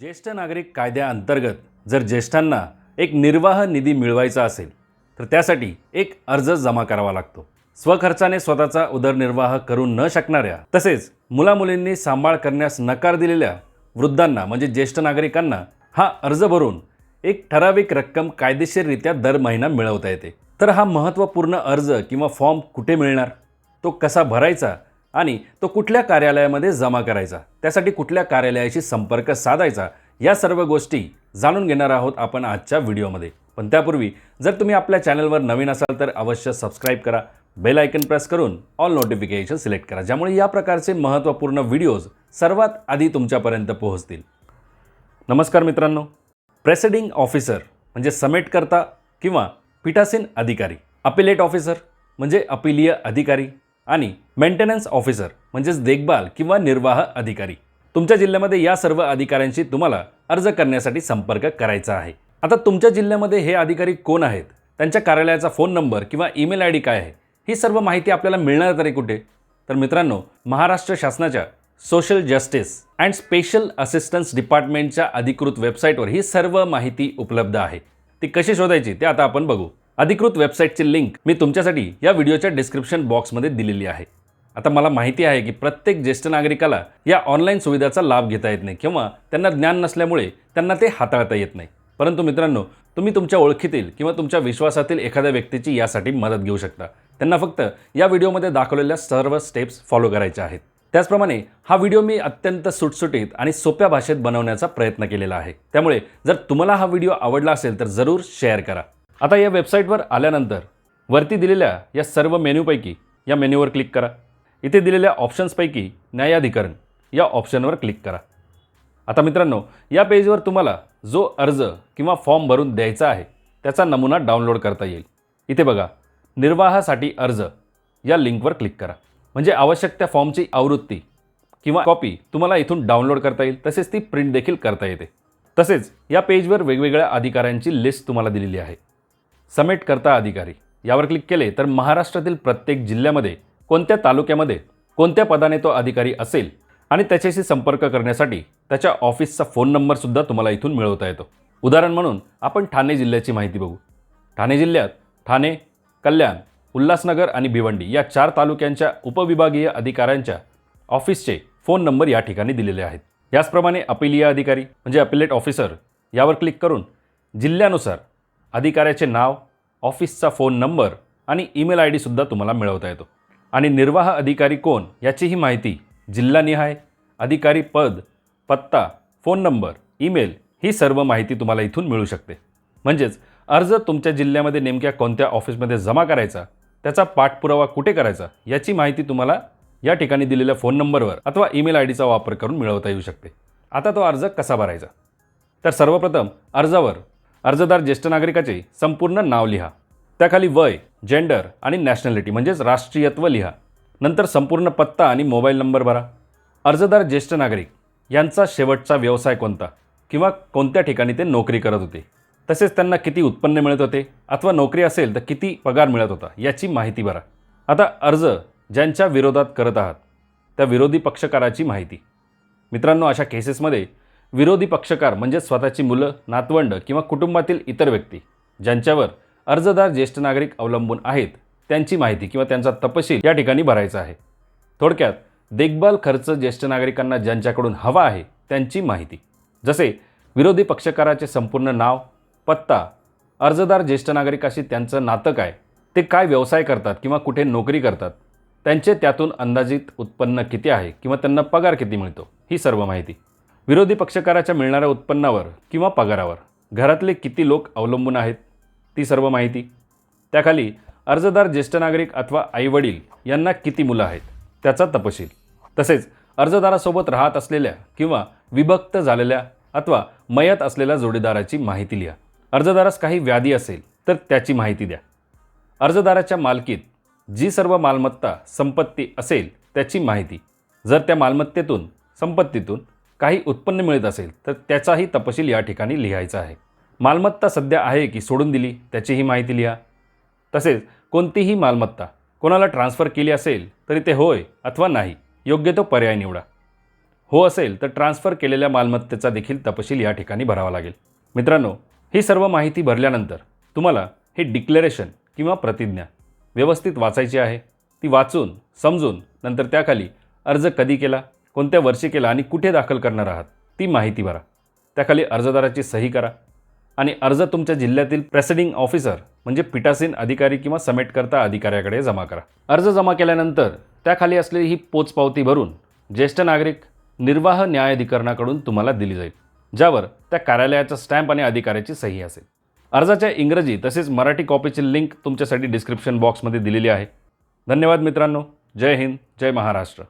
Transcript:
ज्येष्ठ नागरिक कायद्याअंतर्गत जर ज्येष्ठांना एक निर्वाह निधी मिळवायचा असेल तर त्यासाठी एक अर्ज जमा करावा लागतो. स्वखर्चाने स्वतःचा उदरनिर्वाह करू न शकणाऱ्या तसेच मुलामुलींनी सांभाळ करण्यास नकार दिलेल्या वृद्धांना म्हणजे ज्येष्ठ नागरिकांना हा अर्ज भरून एक ठराविक रक्कम कायदेशीररित्या दर महिना मिळवता येते. तर हा महत्त्वपूर्ण अर्ज किंवा फॉर्म कुठे मिळणार? तो कसा भरायचा? आणि तो कुठल्या कार्यालयामध्ये जमा करायचा? त्यासाठी कुठल्या कार्यालयाशी संपर्क साधायचा? या सर्व गोष्टी जाणून घेणार आहोत आपण आजच्या व्हिडिओमध्ये. पण त्यापूर्वी जर तुम्ही आपल्या चॅनलवर नवीन असाल तर अवश्य सबस्क्राईब करा. बेल आयकन प्रेस करून ऑल नोटिफिकेशन सिलेक्ट करा ज्यामुळे या प्रकारचे महत्त्वपूर्ण व्हिडिओज सर्वात आधी तुमच्यापर्यंत पोहोचतील. नमस्कार मित्रांनो. प्रेसिडिंग ऑफिसर म्हणजे समेटकर्ता किंवा पीठासीन अधिकारी. अपिलेट ऑफिसर म्हणजे अपिलीय अधिकारी. आणि मेंटेनन्स ऑफिसर म्हणजेच देखभाल किंवा निर्वाह अधिकारी. तुमच्या जिल्ह्यामध्ये या सर्व अधिकाऱ्यांशी तुम्हाला अर्ज करण्यासाठी संपर्क करायचा आहे. आता तुमच्या जिल्ह्यामध्ये हे अधिकारी कोण आहेत? त्यांच्या कार्यालयाचा फोन नंबर किंवा ईमेल आय डी काय आहे? ही सर्व माहिती आपल्याला मिळणार तरी कुठे? तर मित्रांनो महाराष्ट्र शासनाच्या social justice and special assistance डिपार्टमेंटच्या अधिकृत वेबसाईटवर ही सर्व माहिती उपलब्ध आहे. ती कशी शोधायची ते आता आपण बघू. अधिकृत वेबसाईटची लिंक मी तुमच्यासाठी या व्हिडिओच्या डिस्क्रिप्शन बॉक्समध्ये दिलेली आहे. आता मला माहिती आहे की प्रत्येक ज्येष्ठ नागरिकाला या ऑनलाईन सुविधेचा लाभ घेता येत नाही किंवा त्यांना ज्ञान नसल्यामुळे त्यांना ते हाताळता येत नाही. परंतु मित्रांनो तुम्ही तुमच्या ओळखीतील किंवा तुमच्या विश्वासातील एखाद्या व्यक्तीची यासाठी मदत घेऊ शकता. त्यांना फक्त या व्हिडिओमध्ये दाखवलेल्या सर्व स्टेप्स फॉलो करायच्या आहेत. त्याचप्रमाणे हा व्हिडिओ मी अत्यंत सुटसुटीत आणि सोप्या भाषेत बनवण्याचा प्रयत्न केलेला आहे. त्यामुळे जर तुम्हाला हा व्हिडिओ आवडला असेल तर जरूर शेअर करा. आता या वेबसाईटवर आल्यानंतर वरती दिलेल्या या सर्व मेन्यूपैकी या मेन्यूवर क्लिक करा. इथे दिलेल्या ऑप्शन्सपैकी न्यायाधिकरण या ऑप्शनवर क्लिक करा. आता मित्रांनो या पेजवर तुम्हाला जो अर्ज किंवा फॉर्म भरून द्यायचा आहे त्याचा नमुना डाउनलोड करता येईल. इथे बघा निर्वाहासाठी अर्ज या लिंकवर क्लिक करा. म्हणजे आवश्यक त्या फॉर्मची आवृत्ती किंवा कॉपी तुम्हाला इथून डाउनलोड करता येईल तसेच ती प्रिंट देखील करता येते. तसेच या पेजवर वेगवेगळ्या अधिकाऱ्यांची लिस्ट तुम्हाला दिलेली आहे. समेट करता अधिकारी. यावर क्लिक केले तर महाराष्ट्रातील प्रत्येक जिल्ह्यामध्ये कोणत्या तालुक्यामध्ये कोणत्या पदाने तो अधिकारी असेल आणि त्याच्याशी संपर्क करण्यासाठी त्याच्या ऑफिसचा फोन नंबरसुद्धा तुम्हाला इथून मिळवता येतो. उदाहरण म्हणून आपण ठाणे जिल्ह्याची माहिती बघू. ठाणे जिल्ह्यात ठाणे कल्याण उल्हासनगर आणि भिवंडी या चार तालुक्यांच्या उपविभागीय अधिकाऱ्यांच्या ऑफिसचे फोन नंबर या ठिकाणी दिलेले आहेत. याचप्रमाणे अपिलीय अधिकारी म्हणजे अपिलेट ऑफिसर यावर क्लिक करून जिल्ह्यानुसार अधिकाऱ्याचे नाव ऑफिसचा फोन नंबर आणि ईमेल आय डीसुद्धा तुम्हाला मिळवता येतो. आणि निर्वाह अधिकारी कोण याचीही माहिती जिल्हानिहाय अधिकारी पद पत्ता फोन नंबर ईमेल ही सर्व माहिती तुम्हाला इथून मिळू शकते. म्हणजेच अर्ज तुमच्या जिल्ह्यामध्ये नेमक्या कोणत्या ऑफिसमध्ये जमा करायचा त्याचा पाठपुरावा कुठे करायचा याची माहिती तुम्हाला या ठिकाणी दिलेल्या फोन नंबरवर अथवा ईमेल आय डीचा वापर करून मिळवता येऊ शकते. आता तो अर्ज कसा भरायचा? तर सर्वप्रथम अर्जावर अर्जदार ज्येष्ठ नागरिकाचे संपूर्ण नाव लिहा. त्याखाली वय जेंडर आणि नॅशनॅलिटी म्हणजेच राष्ट्रीयत्व लिहा. नंतर संपूर्ण पत्ता आणि मोबाईल नंबर भरा. अर्जदार ज्येष्ठ नागरिक यांचा शेवटचा व्यवसाय कोणता किंवा कोणत्या ठिकाणी ते नोकरी करत होते? तसेच त्यांना किती उत्पन्न मिळत होते अथवा नोकरी असेल तर किती पगार मिळत होता याची माहिती भरा. आता अर्ज ज्यांच्या विरोधात करत आहात त्या विरोधी पक्षकाराची माहिती. मित्रांनो अशा केसेसमध्ये विरोधी पक्षकार म्हणजे स्वतःची मुलं नातवंड किंवा कुटुंबातील इतर व्यक्ती ज्यांच्यावर अर्जदार ज्येष्ठ नागरिक अवलंबून आहेत त्यांची माहिती किंवा त्यांचा तपशील या ठिकाणी भरायचा आहे. थोडक्यात देखभाल खर्च ज्येष्ठ नागरिकांना ज्यांच्याकडून हवा आहे त्यांची माहिती. जसे विरोधी पक्षकाराचे संपूर्ण नाव पत्ता अर्जदार ज्येष्ठ नागरिकाशी त्यांचं नातं काय ते काय व्यवसाय करतात किंवा कुठे नोकरी करतात त्यांचे त्यातून अंदाजित उत्पन्न किती आहे किंवा त्यांना पगार किती मिळतो ही सर्व माहिती. विरोधी पक्षकाराच्या मिळणाऱ्या उत्पन्नावर किंवा पगारावर घरातले किती लोक अवलंबून आहेत ती सर्व माहिती. त्याखाली अर्जदार ज्येष्ठ नागरिक अथवा आईवडील यांना किती मुलं आहेत त्याचा तपशील. तसेच अर्जदारासोबत राहत असलेल्या किंवा विभक्त झालेल्या अथवा मयत असलेल्या जोडीदाराची माहिती लिहा. अर्जदारास काही व्याधी असेल तर त्याची माहिती द्या. अर्जदाराच्या मालकीत जी सर्व मालमत्ता संपत्ती असेल त्याची माहिती. जर त्या मालमत्तेतून संपत्तीतून काही उत्पन्न मिळत असेल तर त्याचाही तपशील या ठिकाणी लिहायचा आहे. मालमत्ता सध्या आहे की सोडून दिली त्याचीही माहिती लिहा. तसेच कोणतीही मालमत्ता कोणाला ट्रान्स्फर केली असेल तरी ते होय अथवा नाही योग्य तो पर्याय निवडा. हो असेल तर ट्रान्स्फर केलेल्या मालमत्तेचा देखील तपशील या ठिकाणी भरावा लागेल. मित्रांनो ही सर्व माहिती भरल्यानंतर तुम्हाला हे डिक्लेरेशन किंवा प्रतिज्ञा व्यवस्थित वाचायची आहे. ती वाचून समजून नंतर त्याखाली अर्ज कधी केला कोणत्या वर्षी केला आणि कुठे दाखल करणार आहात ती माहिती भरा. त्याखाली अर्जदाराची सही करा आणि अर्ज तुमच्या जिल्ह्यातील प्रेसिडिंग ऑफिसर म्हणजे पिटासीन अधिकारी किंवा समेटकर्ता अधिकाऱ्याकडे जमा करा. अर्ज जमा केल्यानंतर त्याखाली असलेली ही पोचपावती भरून ज्येष्ठ नागरिक निर्वाह न्यायाधिकरणाकडून तुम्हाला दिली जाईल ज्यावर त्या कार्यालयाचा स्टॅम्प आणि अधिकाऱ्याची सही असेल. अर्जाच्या इंग्रजी तसेच मराठी कॉपीची लिंक तुमच्यासाठी डिस्क्रिप्शन बॉक्समध्ये दिलेली आहे. धन्यवाद मित्रांनो. जय हिंद. जय महाराष्ट्र.